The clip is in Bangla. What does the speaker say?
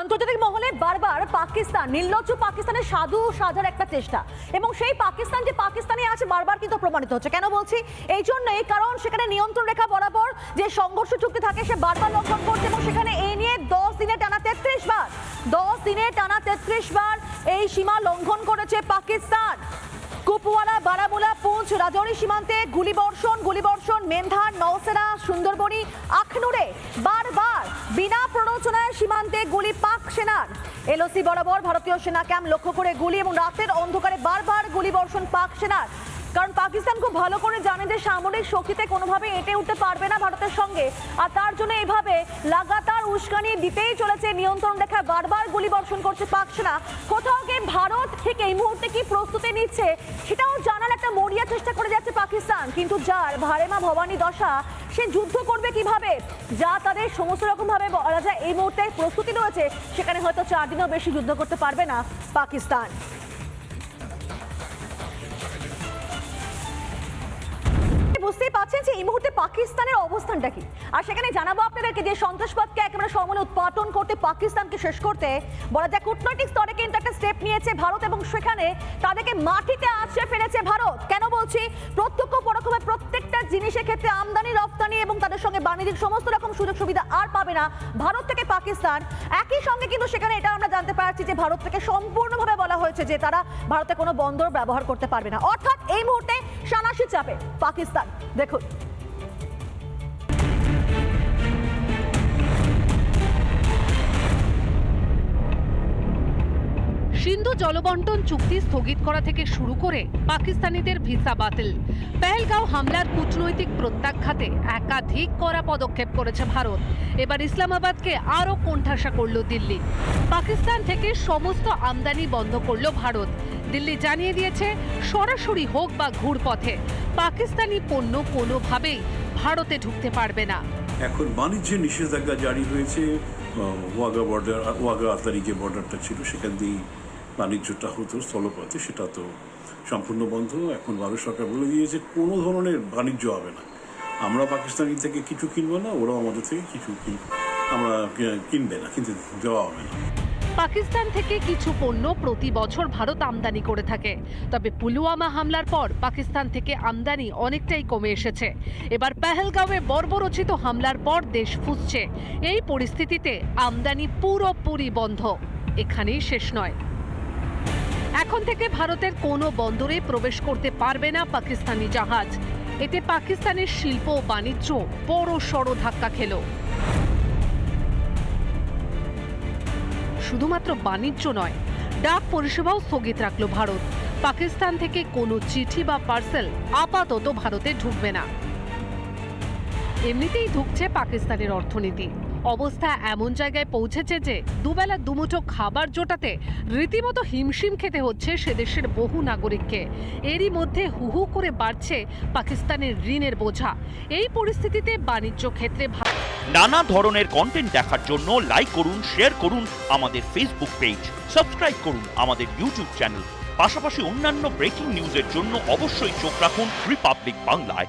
আন্তর্জাতিক মহলে বারবার পাকিস্তান, নির্লজ্জ পাকিস্তানের সাধু সাজার একটা চেষ্টা। এবং সেই পাকিস্তান যে পাকিস্তানে আছে বারবার কিন্তু প্রমাণিত হচ্ছে। কেন বলছি? এই জন্যই কারণ সেখানে নিয়ন্ত্রণ রেখা বরাবর যে সংঘর্ষ চুক্তি থাকে, সে বারবার লঙ্ঘন করছে এবং সেখানে এই নিয়ে দশ দিনে টানা তেত্রিশ বার, দশ দিনে টানা তেত্রিশ বার এই সীমা লঙ্ঘন করেছে পাকিস্তান। কুপওয়ালা বারামুলা, পুঞ্চ, রাজৌরি সীমান্তে গুলিবর্ষণ গুলিবর্ষণ মেমধান নওসেরা, সুন্দরবনি আখনুরে বারবার বিনা প্ররোচনায় সীমান্তে গুলি পাক সেনার। এলওসি বরাবর ভারতীয় সেনা ক্যাম্প লক্ষ্য করে গুলি এবং রাতের অন্ধকারে বারবার গুলিবর্ষণ পাক সেনার। কারণ পাকিস্তান খুব ভালো করে জানে যে সামরিক শক্তিতে কোনোভাবে এঁটে উঠতে পারবে না ভারতের সঙ্গে। আর তার জন্য এভাবে লাগাতার উস্কানি দিতেই চলেছে, নিয়ন্ত্রণ রেখা বারবার গুলি বর্ষণ করছে পাক সেনা। কোথাও গিয়ে ভারত থেকে এই মুহূর্তে কি প্রস্তুতি নিচ্ছে, সেটাও জানার মরিয়া চেষ্টা করে যাচ্ছে পাকিস্তান, কিন্তু যার ভারেমা ভবানী দশা, সে যুদ্ধ করবে কীভাবে? যা তাদের সমস্ত রকম ভাবে বলা যায় এই মুহূর্তে প্রস্তুতি রয়েছে, সেখানে হয়তো চার দিনও বেশি যুদ্ধ করতে পারবে না পাকিস্তান। বুঝতেই পারছেন যে এই মুহূর্তে পাকিস্তানের অবস্থানটা কি? আর সেখানে জানাব আপনাদেরকে যে সন্ত্রাসবাদকে একেবারে সমলে উৎপাদন করতে পাকিস্তানকে শেষ করতে, বলা যায় কূটনৈতিক স্তরে কিন্তু একটা স্টেপ নিয়েছে ভারত এবং সেখানে তাদেরকে মাটিতে ফেলেছে ভারত, কেন বলছি? প্রত্যক্ষ পরোক্ষভাবে প্রত্যেকটা জিনিসের ক্ষেত্রে আমদানি রপ্তানি এবং তাদের সঙ্গে বাণিজ্যিক সমস্ত রকম সুযোগ সুবিধা আর পাবে না ভারত থেকে পাকিস্তান। একই সঙ্গে কিন্তু সেখানে এটা আমরা জানতে পারছি যে ভারত থেকে সম্পূর্ণভাবে বলা হয়েছে যে তারা ভারতে কোনো বন্দর ব্যবহার করতে পারবে না। অর্থাৎ এই মুহূর্তে সানাসি চাপে পাকিস্তান। দেখুন। জলবন্টন চুক্তি স্থগিত করা থেকে শুরু করে পাকিস্তানিদের ভিসা বাতিল। পেহেলগাঁও হামলার কূটনৈতিক প্রত্যাখ্যাতে একাধিক করা পদক্ষেপ করেছে ভারত। এবার ইসলামাবাদকে আরও কোণঠাসা করল দিল্লি। পাকিস্তান থেকে সমস্ত আমদানি বন্ধ করল ভারত। দিল্লি জানিয়ে দিয়েছে, সরাসরি হোক বা ঘুরপথে, পাকিস্তানি পণ্য কোনোভাবেই ভারতে ঢুকতে পারবে না। এখন বাণিজ্যে নিষেধাজ্ঞা জারি হয়েছে ওয়াগা বর্ডার ওয়াগা আতারি যে বর্ডারটা ছিল, সেখান দিয়েই বাণিজ্যটা হতো, স্থলপথে সেটা তো সম্পূর্ণ বন্ধ। এখন ভারত সরকার বলে দিয়েছে, কোনো ধরনের বাণিজ্য হবে না। আমরা পাকিস্তানি থেকে কিছু কিনবো না, ওরাও আমাদের থেকে কিছু আমরা কিনবে না, কিন্তু দেওয়া হবে না। পাকিস্তান থেকে কিছু পণ্য প্রতি বছর ভারত আমদানি করে থাকে। তবে পুলওয়ামা হামলার পর পাকিস্তান থেকে আমদানি অনেকটাই কমে এসেছে। এবার পেহেলগাঁওয়ে বর্বরচিত হামলার পর দেশ ফুসছে। এই পরিস্থিতিতে আমদানি পুরোপুরি বন্ধ। এখানেই শেষ নয়। এখন থেকে ভারতের কোনো বন্দরে প্রবেশ করতে পারবে না পাকিস্তানি জাহাজ। এতে পাকিস্তানের শিল্প ও বাণিজ্য বড় সড় ধাক্কা খেলো। শুধুমাত্র বাণিজ্য নয়, ডাক পরিষেবাও স্থগিত রাখল ভারত। পাকিস্তান থেকে কোনো চিঠি বা পার্সেল আপাতত ভারতে ঢুকবে না। এমনিতেই ঢুকছে পাকিস্তানের অর্থনীতি। অবস্থা এমন জায়গায় পৌঁছেছে যে দুবেলা দুমুঠো খাবার জোটাতে রীতিমতো হিমশিম খেতে হচ্ছে সে দেশের বহু নাগরিককে। এরই মধ্যে হুহু করে বাড়ছে পাকিস্তানের ঋণের বোঝা। এই পরিস্থিতিতে বাণিজ্য ক্ষেত্রে নানা ধরনের কন্টেন্ট দেখার জন্য লাইক করুন শেয়ার করুন আমাদের ফেসবুক পেজ সাবস্ক্রাইব করুন আমাদের ইউটিউব চ্যানেল পাশাপাশি অন্যান্য ব্রেকিং নিউজের জন্য অবশ্যই চোখ রাখুন রিপাবলিক বাংলায়